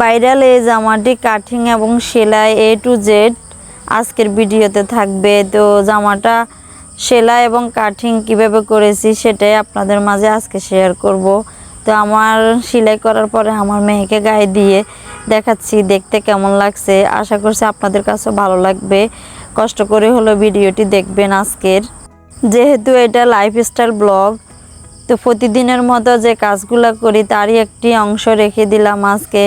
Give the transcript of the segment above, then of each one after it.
Viral এই জামাটি cutting এবং সেলাই এ টু জেড আজকের ভিডিওতে থাকবে। তো জামাটা সেলাই এবং কাটিং কীভাবে করেছি সেটাই আপনাদের মাঝে আজকে শেয়ার করব। তো আমার সেলাই করার পরে আমার মেয়েকে গায়ে দিয়ে দেখাচ্ছি, দেখতে কেমন লাগছে। আশা করছি আপনাদের কাছে ভালো লাগবে। কষ্ট করে হলো ভিডিওটি দেখবেন আজকের। যেহেতু এটা লাইফস্টাইল ব্লগ তো প্রতিদিনের মতো যে কাজগুলো করি তারই একটি অংশ রেখে দিলাম আজকে।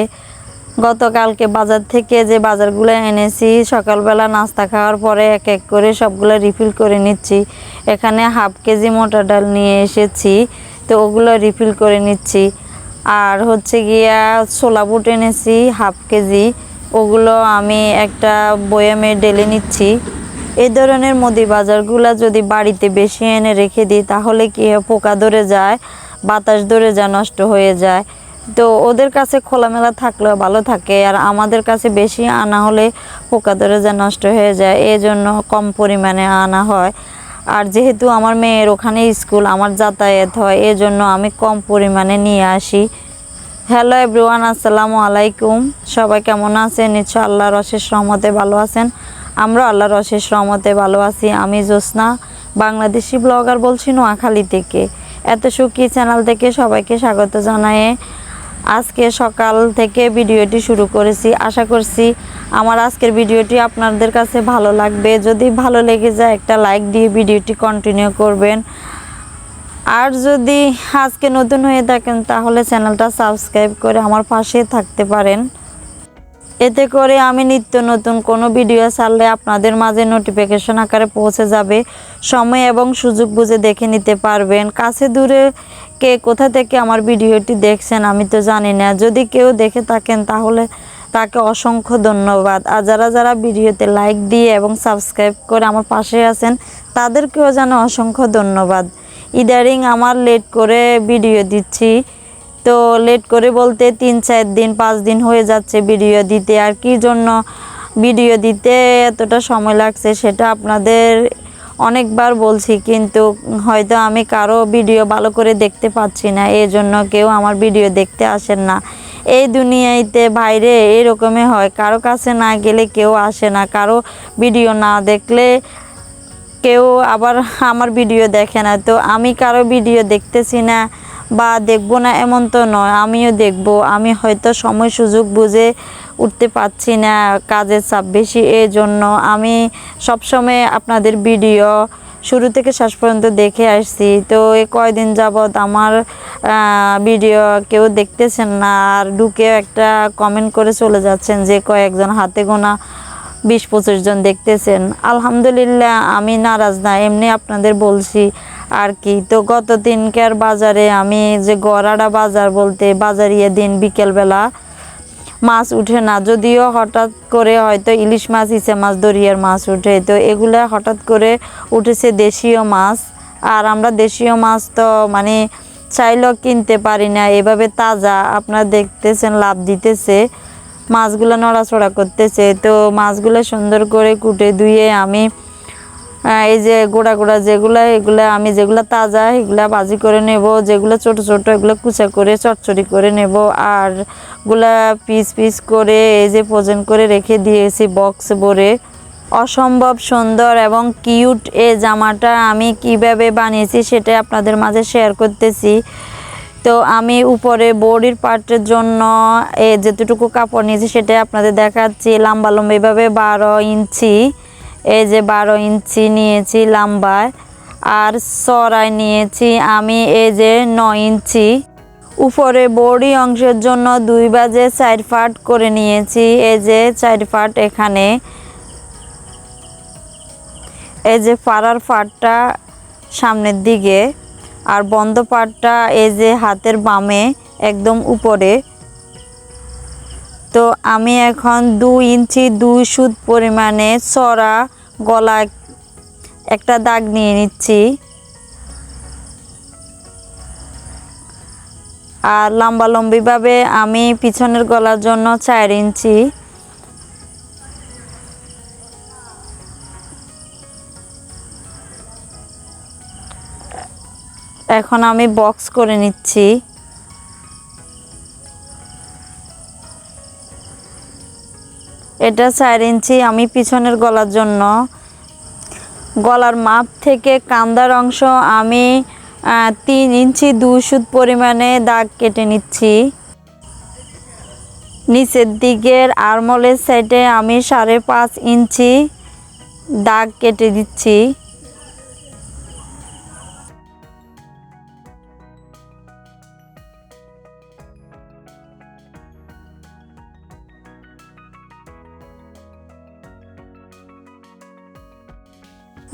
গতকালকে বাজার থেকে যে বাজারগুলো এনেছি, সকালবেলা নাস্তা খাওয়ার পরে এক এক করে সবগুলো রিফিল করে নিচ্ছি। এখানে হাফ কেজি মোটা ডাল নিয়ে এসেছি, তো ওগুলো রিফিল করে নিচ্ছি। আর হচ্ছে গিয়া ছোলা বুট এনেছি হাফ কেজি। ওগুলো আমি একটা বয়ামে ডেলে নিচ্ছি। এই ধরনের মুদি বাজারগুলো যদি বাড়িতে বেশি এনে রেখে দিই, তাহলে কি পোকা ধরে যায়, বাতাস ধরে যায়, নষ্ট হয়ে যায়। তো ওদের কাছে খোলামেলা থাকলেও ভালো থাকে, আর আমাদের কাছে বেশি আনা হলে পোকা ধরে যায় নষ্ট হয়ে যায় এই জন্য কম পরিমাণে আনা হয়। আর যেহেতু আমার মেয়ের ওখানে স্কুল, আমার যাতায়াত হয় এই জন্য আমি কম পরিমাণে নিয়ে আসি। হ্যালো এভরিওয়ান, আসসালামু আলাইকুম। সবাই কেমন আছেন? নিশ্চয় আল্লাহর অশেষ রহমতে ভালো আছেন। আমরা আল্লাহর অশেষ রহমতে ভালো আছি। আমি জ্যোৎস্না, বাংলাদেশি ব্লগার বলছি নোয়াখালী থেকে। এত সুখী চ্যানেল থেকে সবাইকে স্বাগত জানায়ে আজকে সকাল থেকে ভিডিওটি শুরু করেছি। আশা করছি আমার আজকের ভিডিওটি আপনাদের কাছে ভালো লাগবে। যদি ভালো লেগে যায়, একটা লাইক দিয়ে ভিডিওটি কন্টিনিউ করবেন। আর যদি আজকে নতুন হয়ে থাকেন, তাহলে চ্যানেলটা সাবস্ক্রাইব করে আমার পাশে থাকতে পারেন। এতে করে আমি নিত্য নতুন কোনো ভিডিও ছাড়লে আপনাদের মাঝে নোটিফিকেশন আকারে পৌঁছে যাবে। সময় এবং সুযোগ বুঝে দেখে নিতে পারবেন। কাছে দূরে কে কোথা থেকে আমার ভিডিওটি দেখছেন আমি তো জানি না। যদি কেউ দেখে থাকেন তাহলে তাকে অসংখ্য ধন্যবাদ। আর যারা যারা ভিডিওতে লাইক দিয়ে এবং সাবস্ক্রাইব করে আমার পাশে আছেন, তাদেরকেও জানো অসংখ্য ধন্যবাদ। ইদারিং আমার লেট করে ভিডিও দিচ্ছি। তো লেট করে বলতে তিন চার দিন, পাঁচ দিন হয়ে যাচ্ছে ভিডিও দিতে। আর কি জন্য ভিডিও দিতে? এতটা সময় লাগছে সেটা আপনাদের অনেকবার বলছি, কিন্তু হয়তো আমি কারও ভিডিও ভালো করে দেখতে পাচ্ছি না এই জন্য কেউ আমার ভিডিও দেখতে আসেন না। এই দুনিয়াতে বাইরে এরকমই হয়, কারও কাছে না গেলে কেউ আসে না, কারও ভিডিও না দেখলে কেউ আবার আমার ভিডিও দেখে না। তো আমি কারও ভিডিও দেখতেছি না বা দেখব না এমন তো নয়, আমিও দেখব। আমি হয়তো সময় সুযোগ বুঝে উঠতে পারছি না কাজের চাপ বেশি এই জন্য আমি সবসময় আপনাদের ভিডিও শুরু থেকে শেষ পর্যন্ত দেখে আসছি। তো এই কয়দিন যাবৎ আমার ভিডিও কেউ দেখতেছেন না, আর ঢুকেও একটা কমেন্ট করে চলে যাচ্ছেন যে কয়েকজন হাতে গোনা বিশ পঁচিশ জন দেখতেছেন। আলহামদুলিল্লাহ, আমি নারাজ না, এমনি আপনাদের বলছি। আর কি? তো গত দিনকার বাজারে আমি যে গড়াড়া বাজার বলতে বাজারিয়ে দিন বিকেলবেলা মাছ উঠে না, যদিও হঠাৎ করে হয়তো ইলিশ মাছ ইসে মাছ, দরিয়ার মাছ উঠে। তো এগুলা হঠাৎ করে উঠেছে দেশীয় মাছ। আর আমরা দেশীয় মাছ তো মানে চাইলেও কিনতে পারি না, এভাবে তাজা। আপনারা দেখতেছেন, লাভ দিতেছে। মাছগুলো নড়াচড়া করতেছে। তো মাছগুলো সুন্দর করে কুটে ধুয়ে আমি এই যে গোড়া গোড়া যেগুলা, এগুলা আমি যেগুলো তাজা, এগুলা ভাজি করে নেব, যেগুলো ছোট ছোট, এগুলো কুচা করে, চটচড়ি করে নেব। আরগুলা পিস পিস করে এই যে ভোজন করে রেখে দিয়েছি বক্স ভরে। অসম্ভব সুন্দর এবং কিউট এ জামাটা আমি কীভাবে বানিয়েছি সেটা আপনাদের মাঝে শেয়ার করতেছি। তো আমি উপরে বডির পার্টের জন্য এ যেতটুকু কাপড় নিয়েছি সেটা আপনাদের দেখাচ্ছি। লম্বা লম্বা এভাবে বারো ইঞ্চি। এই যে বারো ইঞ্চি নিয়েছি লম্বায় আর সরাই নিয়েছি আমি এই যে নয় ইঞ্চি। উপরে বডি অংশের জন্য দুই বাজে চার ফাট করে নিয়েছি, এই যে চার ফাট এখানে। এই যে পাড়ার ফাটটা সামনের দিকে, আর বন্ধ পাটটা এই যে হাতের বামে একদম উপরে। তো আমি এখন দু ইঞ্চি দুই সুদ পরিমাণে চড়া গলা একটা দাগ নিয়ে নিচ্ছি। আর লম্বা লম্বিভাবে আমি পিছনের গলার জন্য চার ইঞ্চি। এখন আমি বক্স করে নিচ্ছি। এটা চার ইঞ্চি, আমি পিছনের গলার জন্য। গলার মাপ থেকে কান্দার অংশ আমি তিন ইঞ্চি দুই সুত পরিমাণে দাগ কেটে নিচ্ছি। নিচের দিকের আরমলের সাইডে আমি সাড়ে পাঁচ ইঞ্চি দাগ কেটে দিচ্ছি।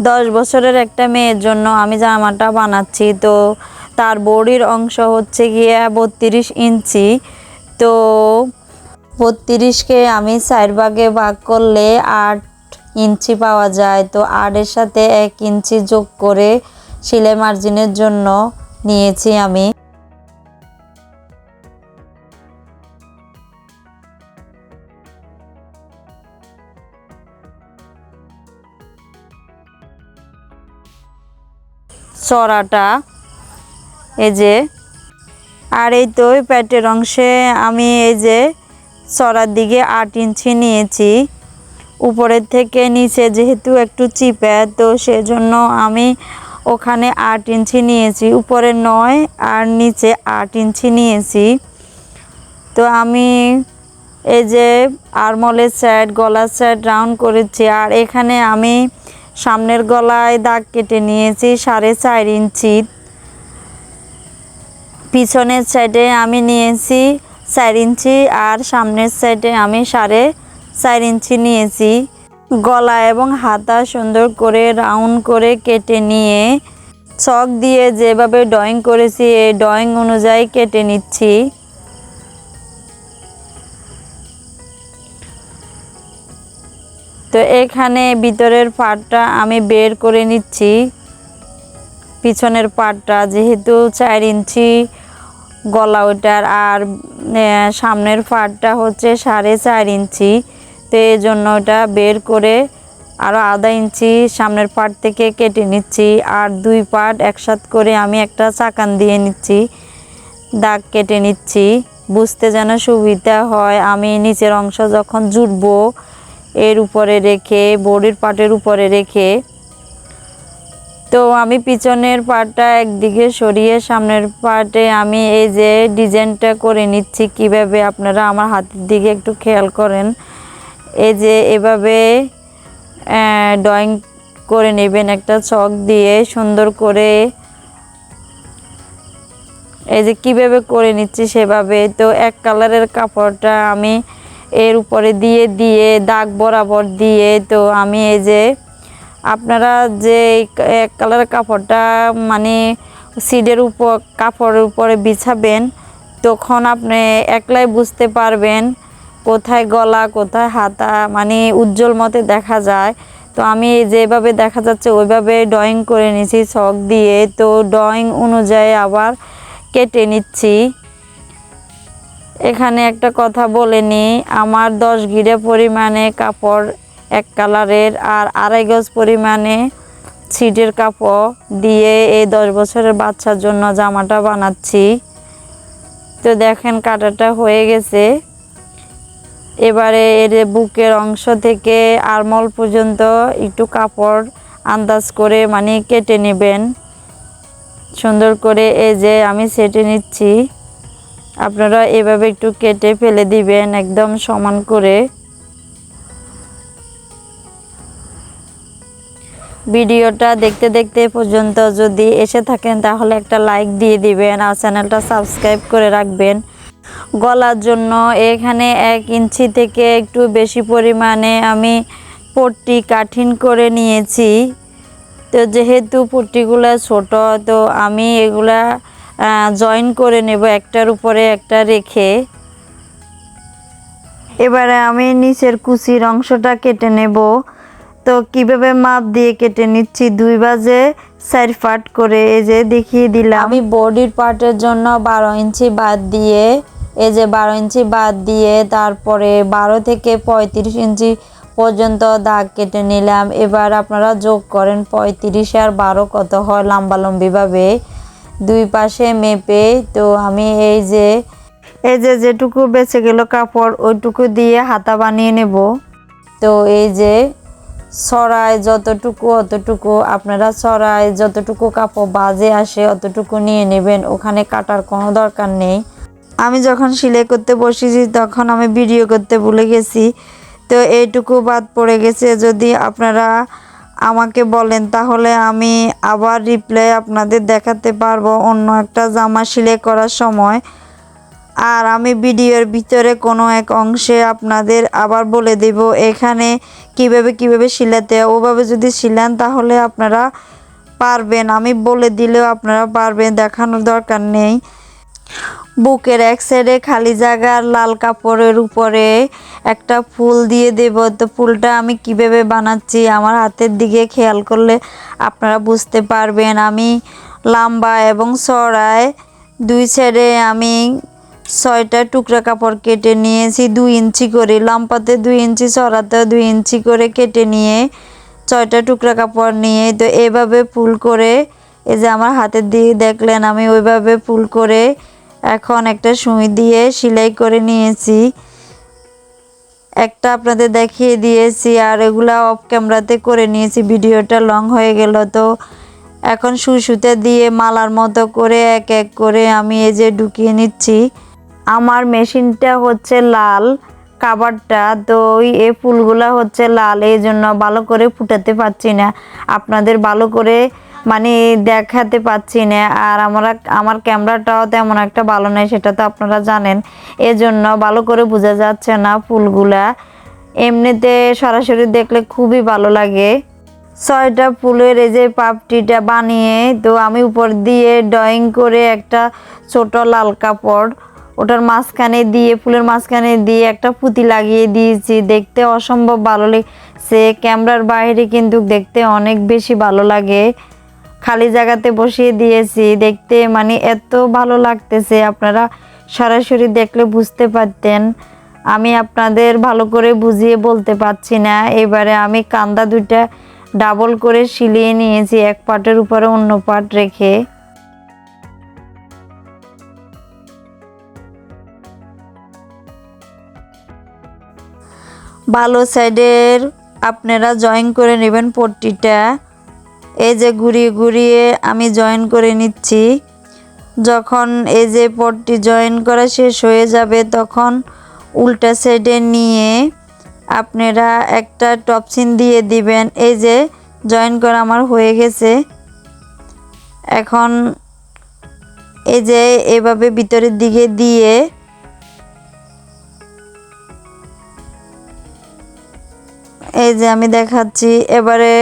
দশ বছরের একটা মেয়ের জন্য আমি জামাটা বানাচ্ছি। তো তার বডির অংশ হচ্ছে গিয়ে বত্রিশ ইঞ্চি। তো বত্রিশকে আমি চার ভাগে ভাগ করলে আট ইঞ্চি পাওয়া যায়। তো আটের সাথে এক ইঞ্চি যোগ করে সিলে মার্জিনের জন্য নিয়েছি আমি। চড়াটা। এই যে। আর এই তো প্যাটের অংশে আমি এই যে চড়ার দিকে আট ইঞ্চি নিয়েছি। উপরের থেকে নিচে যেহেতু একটু চিপে, তো সেজন্য আমি ওখানে আট ইঞ্চি নিয়েছি। উপরে নয় আর নিচে আট ইঞ্চি নিয়েছি। তো আমি এই যে আরমলের সাইড গলার সাইড রাউন্ড করেছি। আর এখানে আমি সামনের গলায় দাগ কেটে নিয়েছি সাড়ে চার ইঞ্চি। পিছনের সাইডে আমি নিয়েছি চার ইঞ্চি আর সামনের সাইডে আমি সাড়ে চার ইঞ্চি নিয়েছি। গলা এবং হাতা সুন্দর করে রাউন্ড করে কেটে নিয়ে চক দিয়ে যেভাবে ড্রয়িং করেছি, এই ড্রয়িং অনুযায়ী কেটে নিচ্ছি। তো এখানে ভিতরের পাটটা আমি বের করে নিচ্ছি। পিছনের পাটটা যেহেতু চার ইঞ্চি গলা ওটার আর সামনের পাটটা হচ্ছে সাড়ে চার ইঞ্চি। তো এই জন্য ওটা বের করে আরও আধা ইঞ্চি সামনের পাট থেকে কেটে নিচ্ছি আর দুই পাট একসাথ করে আমি একটা চাকান দিয়ে নিচ্ছি। দাগ কেটে নিচ্ছি। বুঝতে যেন সুবিধা হয়, আমি নিচের অংশ যখন জুটবো এর উপরে রেখে, বডির পাটের উপরে রেখে। তো আমি পিছনের পাটটা একদিকে সরিয়ে সামনের পাটে আমি এই যে ডিজাইনটা করে নিচ্ছি, কীভাবে আপনারা আমার হাতের দিকে একটু খেয়াল করেন। এই যে এভাবে ড্রয়িং করে নেবেন একটা চক দিয়ে সুন্দর করে। এই যে কীভাবে করে নিচ্ছি সেভাবে। তো এক কালারের কাপড়টা আমি এর উপরে দিয়ে দিয়ে, দাগ বরাবর দিয়ে। তো আমি এই যে আপনারা যে এক কালারের কাপড়টা মানে সিডের উপর, কাপড়ের উপরে বিছাবেন, তখন আপনি একলাই বুঝতে পারবেন কোথায় গলা, কোথায় হাতা মানে উজ্জ্বল মতে দেখা যায়। তো আমি যেভাবে দেখা যাচ্ছে, ওইভাবে ড্রয়িং করে নিয়েছি, শখ দিয়ে। তো ড্রয়িং অনুযায়ী আবার কেটে নিচ্ছি। এখানে একটা কথা বলে নিই আমার দশ গিরে পরিমাণে কাপড় এক কালারের আর আড়াই গজ পরিমাণে ছিটের কাপড় দিয়ে এই দশ বছরের বাচ্চার জন্য জামাটা বানাচ্ছি। তো দেখেন কাটাটা হয়ে গেছে। এবারে এর বুকের অংশ থেকে আরমল পর্যন্ত একটু কাপড় আন্দাজ করে মানে কেটে নেবেন। সুন্দর করে এই যে আমি সেটে নিচ্ছি। আপনারা এভাবে একটু কেটে ফেলে দিবেন, একদম সমান করে। ভিডিওটা দেখতে দেখতে পর্যন্ত যদি এসে থাকেন, তাহলে একটা লাইক দিয়ে দিবেন আর চ্যানেলটা সাবস্ক্রাইব করে রাখবেন। গলার জন্য এখানে এক ইঞ্চি থেকে একটু বেশি পরিমাণে আমি পট্টি কাঠিন করে নিয়েছি। তো যেহেতু পট্টিগুলো ছোট, তো আমি এগুলা জয়েন করে নেব একটার উপরে একটা রেখে। এবারে আমি নিচের কুচির অংশটা কেটে নেব। তো কীভাবে মাপ দিয়ে কেটে নিচ্ছি? দুই বাজে চার পাট করে, এই যে দেখিয়ে দিলাম। আমি বডির পার্টের জন্য বারো ইঞ্চি বাদ দিয়ে, এই যে বারো ইঞ্চি বাদ দিয়ে তারপরে বারো থেকে পঁয়ত্রিশ ইঞ্চি পর্যন্ত দাগ কেটে নিলাম। এবার আপনারা যোগ করেন পঁয়ত্রিশ আর বারো কত হয় লম্বালম্বিভাবে। দুই পাশে মেপে, তো আমি এই যে এই যে যেটুকু বেঁচে গেল কাপড়, ওইটুকু দিয়ে হাতা বানিয়ে নেব। তো এই যে ছড়ায় যতটুকু, অতটুকু, আপনারা ছড়ায় যতটুকু কাপড় বাজে আসে অতটুকু নিয়ে নেবেন, ওখানে কাটার কোনো দরকার নেই। আমি যখন সেলাই করতে বসেছি, তখন আমি ভিডিও করতে ভুলে গেছি। তো এইটুকু বাদ পড়ে গেছে, যদি আপনারা আমাকে বলেন, তাহলে আমি আবার রিপ্লাই আপনাদের দেখাতে পারব অন্য একটা জামা সেলাই করার সময়। আর আমি ভিডিওর ভিতরে কোনো এক অংশে আপনাদের আবার বলে দেব এখানে কীভাবে কীভাবে শিলাতে ওভাবে যদি শিলান তাহলে আপনারা পারবেন। আমি বলে দিলেও আপনারা পারবেন, দেখানোর দরকার নেই। বুকের এক সাইডে খালি জায়গার লাল কাপড়ের উপরে একটা ফুল দিয়ে দেব। তো ফুলটা আমি কীভাবে বানাচ্ছি আমার হাতের দিকে খেয়াল করলে আপনারা বুঝতে পারবেন। আমি লম্বা এবং চড়ায় দুই সাইডে আমি ছয়টা টুকরা কাপড় কেটে নিয়েছি, দুই ইঞ্চি করে। লম্বাতে দুই ইঞ্চি চড়াতে দুই ইঞ্চি করে কেটে নিয়ে ছয়টা টুকরা কাপড় নিয়ে, তো এভাবে ফুল করে, এই যে আমার হাতের দিকে দেখলেন, আমি ওইভাবে ফুল করে এখন একটা সুই দিয়ে সেলাই করে নিয়েছি। একটা আপনাদের দেখিয়ে দিয়েছি আর এগুলা অফ ক্যামেরাতে করে নিয়েছি। ভিডিওটা লং হয়ে গেল তো। এখন সুই সুতে দিয়ে মালার মতো করে এক এক করে আমি এই যে ঢুকিয়ে নিচ্ছি। আমার মেশিনটা হচ্ছে লাল কাবারটা, তো ওই এ ফুলগুলা হচ্ছে লাল, এই জন্য ভালো করে ফুটাতে পারছি না। আপনাদের ভালো করে মানে দেখাতে পাচ্ছি না। আর আমরা আমার ক্যামেরাটাও তেমন একটা ভালো নেই, সেটা তো আপনারা জানেন। এজন্য ভালো করে বোঝা যাচ্ছে না ফুলগুলা। এমনিতে সরাসরি দেখলে খুবই ভালো লাগে। ছয়টা ফুলের এই যে পাপটিটা বানিয়ে, তো আমি উপর দিয়ে ড্রয়িং করে একটা ছোট লাল কাপড়, ওটার মাঝখানে দিয়ে, ফুলের মাঝখানে দিয়ে একটা পুঁতি লাগিয়ে দিয়েছি। দেখতে অসম্ভব ভালো লাগছে ক্যামেরার বাইরে কিন্তু দেখতে অনেক বেশি ভালো লাগে। খালি জায়গাতে বসিয়ে দিয়েছি। দেখতে মানে এত ভালো লাগতেছে। আপনারা সরাসরি দেখলে বুঝতে পারতেন। আমি আপনাদের ভালো করে বুঝিয়ে বলতে পারছি না। এবারে আমি কান্দা দুইটা ডাবল করে সিলিয়ে নিয়েছি। এক পাটের উপরে অন্য পাট রেখে। ভালো সাইডের আপনারা জয়েন করে নেবেন পট্টিটা। এই যে ঘুরিয়ে ঘুরিয়ে আমি জয়েন করে নিচ্ছি। যখন এই যে পটটি জয়েন করা শেষ হয়ে যাবে, তখন উল্টা সাইডে নিয়ে আপনারা একটা টপসিন দিয়ে দিবেন। এই যে জয়েন করা আমার হয়ে গেছে। এখন এই যে এভাবে ভিতরের দিকে দিয়ে এই যে আমি দেখাচ্ছি, এবারে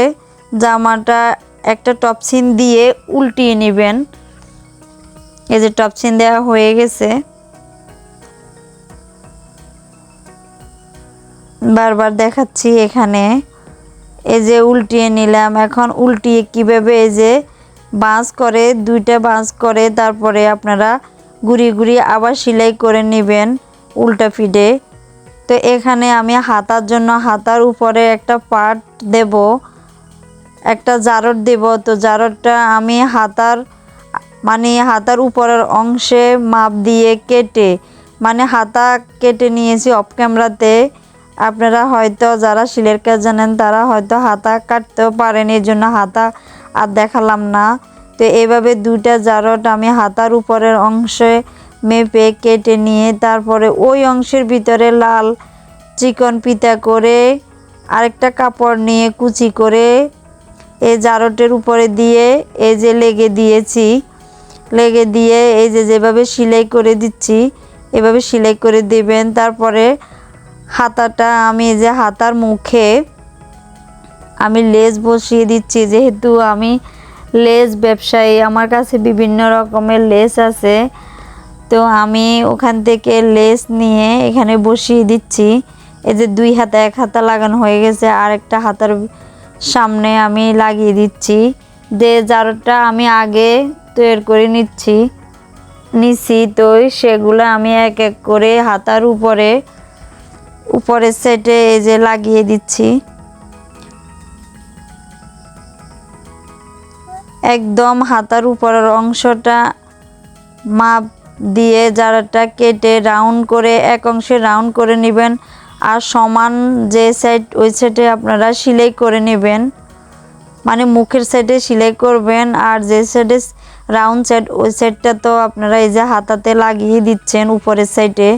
জামাটা একটা টপসিন দিয়ে উল্টিয়ে নেবেন। এই যে টপসিন দেওয়া হয়ে গেছে। বারবার দেখাচ্ছি এখানে। এই যে উল্টিয়ে নিলাম, এখন উল্টিয়ে কীভাবে এই যে বাঁশ করে, দুইটা বাঁশ করে, তারপরে আপনারা ঘুরিয়ে ঘুরিয়ে আবার সেলাই করে নেবেন উল্টা ফিডে। তো এখানে আমি হাতার জন্য হাতার উপরে একটা পার্ট দেব। একটা জারট দেব। তো জারটটা আমি হাতার মানে হাতার উপরের অংশে মাপ দিয়ে কেটে মানে হাতা কেটে নিয়েছি অফ ক্যামেরাতে আপনারা হয়তো যারা শিলের কাজ জানেন, তারা হয়তো হাতা কাটতেও পারেন, এই জন্য হাতা আর দেখালাম না। তো এভাবে দুইটা জারট আমি হাতার উপরের অংশে মেপে কেটে নিয়ে, তারপরে ওই অংশের ভিতরে লাল চিকন পিতা করে আরেকটা কাপড় নিয়ে কুচি করে এই জারটের উপরে দিয়ে এই যে লেগে দিয়েছি, লেগে দিয়ে এই যে যেভাবে সেলাই করে দিচ্ছি, এভাবে সেলাই করে দিবেন। তারপরে হাতাটা আমি এই যে হাতার মুখে আমি লেস বসিয়ে দিচ্ছি। যেহেতু আমি লেস ব্যবসায়ী, আমার কাছে বিভিন্ন রকমের লেস আছে। তো আমি ওখান থেকে লেস নিয়ে এখানে বসিয়ে দিচ্ছি। এই যে দুই হাতে, এক হাতা লাগানো হয়ে গেছে। আর একটা হাতার সামনে আমি লাগিয়ে দিচ্ছি। যে জারটা আমি আগে তৈরি করে নিচ্ছি, নিছি তো সেগুলো আমি এক এক করে হাতার উপরে উপরে সেটে এই যে লাগিয়ে দিচ্ছি। একদম হাতার উপরের অংশটা মাপ দিয়ে জারাটা কেটে রাউন্ড করে, এক অংশে রাউন্ড করে নেবেন। আর সমান যে সাইড ওই সাইডে আপনারা সেলাই করে নেবেন। মানে মুখের সাইডে সেলাই করবেন আর যে সাইডে রাউন্ড সাইড ওই সাইডটা তো আপনারা এই যে হাতাতে লাগিয়ে দিচ্ছেন উপরের সাইডে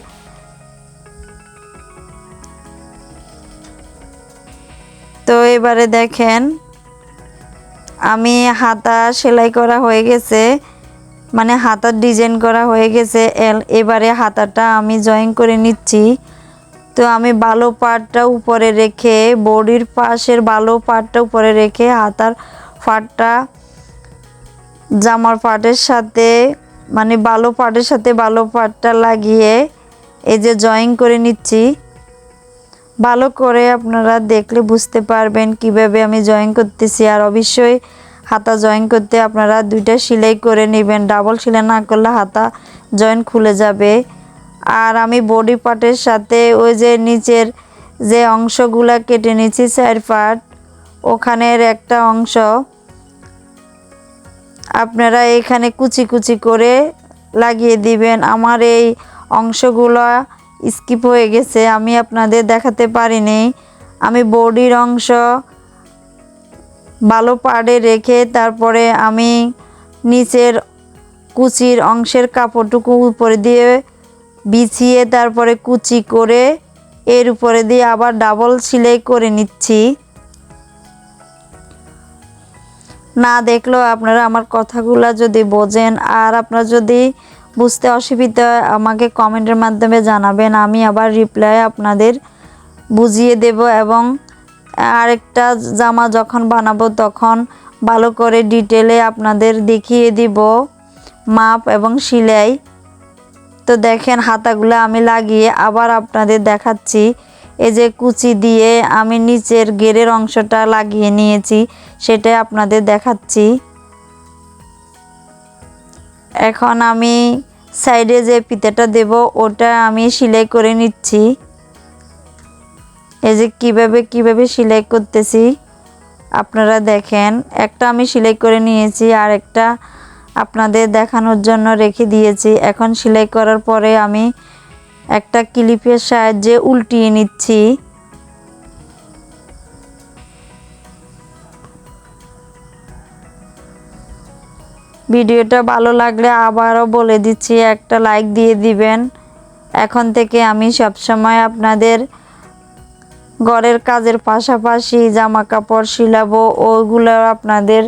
তো এবারে দেখেন, আমি হাতা সেলাই করা হয়ে গেছে মানে হাতার ডিজাইন করা হয়ে গেছে এবারে হাতাটা আমি জয়েন করে নিচ্ছি। তো আমি বালো পাটটা উপরে রেখে, বডির পাশের বালো পাটটা উপরে রেখে, হাতার পাটটা জামার পাটের সাথে মানে বালো পাটের সাথে বালো পাটটা লাগিয়ে এই যে জয়েন করে নিচ্ছি। ভালো করে আপনারা দেখলে বুঝতে পারবেন কীভাবে আমি জয়েন করতেছি। আর অবশ্যই হাতা জয়েন করতে আপনারা দুইটা সেলাই করে নেবেন। ডাবল সেলাই না করলে হাতা জয়েন খুলে যাবে। আর আমি বডি পার্টের সাথে ওই যে নিচের যে অংশগুলো কেটে নিচ্ছি চার পার্ট ওখানের একটা অংশ। আপনারা এখানে কুচি কুচি করে লাগিয়ে দিবেন। আমার এই অংশগুলো স্কিপ হয়ে গেছে, আমি আপনাদের দেখাতে পারিনি। আমি বডির অংশ ভালো পাড়ে রেখে তারপরে আমি নিচের কুচির অংশের কাপড়টুকু উপরে দিয়ে বিছিয়ে তারপরে কুচি করে এর উপরে দিয়ে আবার ডাবল সেলাই করে নিচ্ছি। না দেখলেও আপনারা আমার কথাগুলো যদি বোঝেন, আর আপনারা যদি বুঝতে অসুবিধা হয়, আমাকে কমেন্টের মাধ্যমে জানাবেন, আমি আবার রিপ্লাই আপনাদের বুঝিয়ে দেব এবং আরেকটা জামা যখন বানাবো তখন ভালো করে ডিটেলে আপনাদের দেখিয়ে দিব, মাপ এবং সেলাই। তো দেখেন হাতাগুলো আমি লাগিয়ে আবার আপনাদের দেখাচ্ছি। এই যে কুচি দিয়ে আমি নিচের গেরের অংশটা লাগিয়ে নিয়েছি সেটা আপনাদের দেখাচ্ছি। এখন আমি সাইডে যে পিতাটা দেব, ওটা আমি সেলাই করে নিচ্ছি। এই যে কীভাবে কীভাবে সেলাই করতেছি, আপনারা দেখেন। একটা আমি সেলাই করে নিয়েছি আর একটা আপনাদের দেখানোর জন্য রেখে দিয়েছি। এখন সেলাই করার পরে আমি একটা ক্লিপের সাহায্যে উল্টিয়ে নিচ্ছি। ভিডিওটা ভালো লাগলে আবারও বলে দিচ্ছি, একটা লাইক দিয়ে দিবেন। এখন থেকে আমি সবসময় আপনাদের ঘরের কাজের পাশাপাশি জামা কাপড় সিলাবো, ওগুলো আপনাদের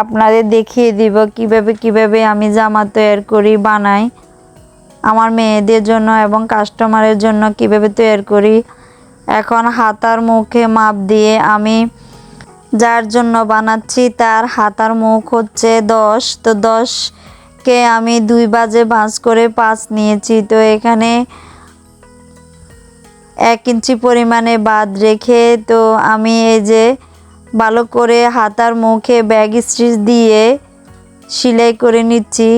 আপনাদের দেখিয়ে দিব কীভাবে কীভাবে আমি জামা তৈরি করি, বানাই। আমার মেয়েদের জন্য এবং কাস্টমারের জন্য কীভাবে তৈরি করি। এখন হাতার মুখে মাপ দিয়ে আমি যার জন্য বানাচ্ছি তার হাতার মুখ হচ্ছে দশ। তো দশকে আমি দুই বাজে ভাঁজ করে পাঁচ নিয়েছি। তো এখানে এক ইঞ্চি পরিমাণে বাদ রেখে তো আমি এই যে ভালো করে হাতার মুখে ব্যাগ স্টিচ দিয়ে সেলাই করে নিচ্ছি।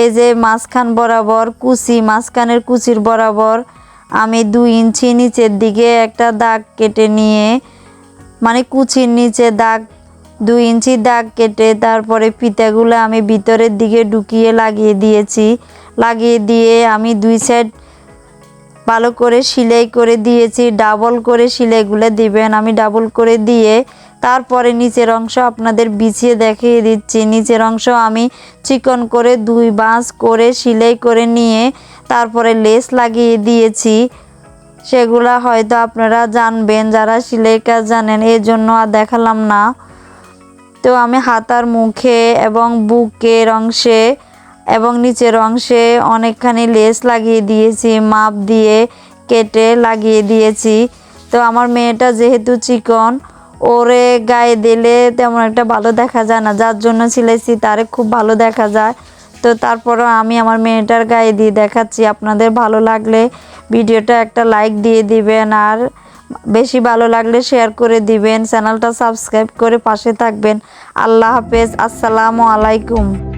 এই যে মাঝখান বরাবর কুচি, মাঝখানের কুচির বরাবর আমি দুই ইঞ্চি নিচের দিকে একটা দাগ কেটে নিয়ে মানে কুচির নিচে দাগ, দুই ইঞ্চি দাগ কেটে তারপরে ফিতাগুলো আমি ভিতরের দিকে ঢুকিয়ে লাগিয়ে দিয়েছি। লাগিয়ে দিয়ে আমি দুই সাইড ভালো করে সেলাই করে দিয়েছি। ডাবল করে সেলাইগুলো দিবেন। আমি ডাবল করে দিয়ে তারপরে নিচের অংশ আপনাদের বিছিয়ে দেখিয়ে দিচ্ছি। নিচের অংশ আমি চিকন করে দুই বাঁশ করে সেলাই করে নিয়ে তারপরে লেস লাগিয়ে দিয়েছি। সেগুলা হয়তো আপনারা জানবেন, যারা সেলাই কাজ জানেন এই জন্য আর দেখালাম না। তো আমি হাতার মুখে এবং বুকের অংশে এবং নিচের অংশে অনেকখানি লেস লাগিয়ে দিয়েছি, মাপ দিয়ে কেটে লাগিয়ে দিয়েছি। তো আমার মেয়েটা যেহেতু চিকন ওরে গায়ে দিলে তেমন একটা ভালো দেখা যায় না। যার জন্য সিলাইছি, তারে খুব ভালো দেখা যায়। তো তারপরও আমি আমার মেয়েটার গায়ে দিয়ে দেখাচ্ছি। আপনাদের ভালো লাগলে ভিডিওটা একটা লাইক দিয়ে দিবেন আর বেশি ভালো লাগলে শেয়ার করে দিবেন। চ্যানেলটা সাবস্ক্রাইব করে পাশে থাকবেন। আল্লাহ হাফেজ। আসসালামু আলাইকুম।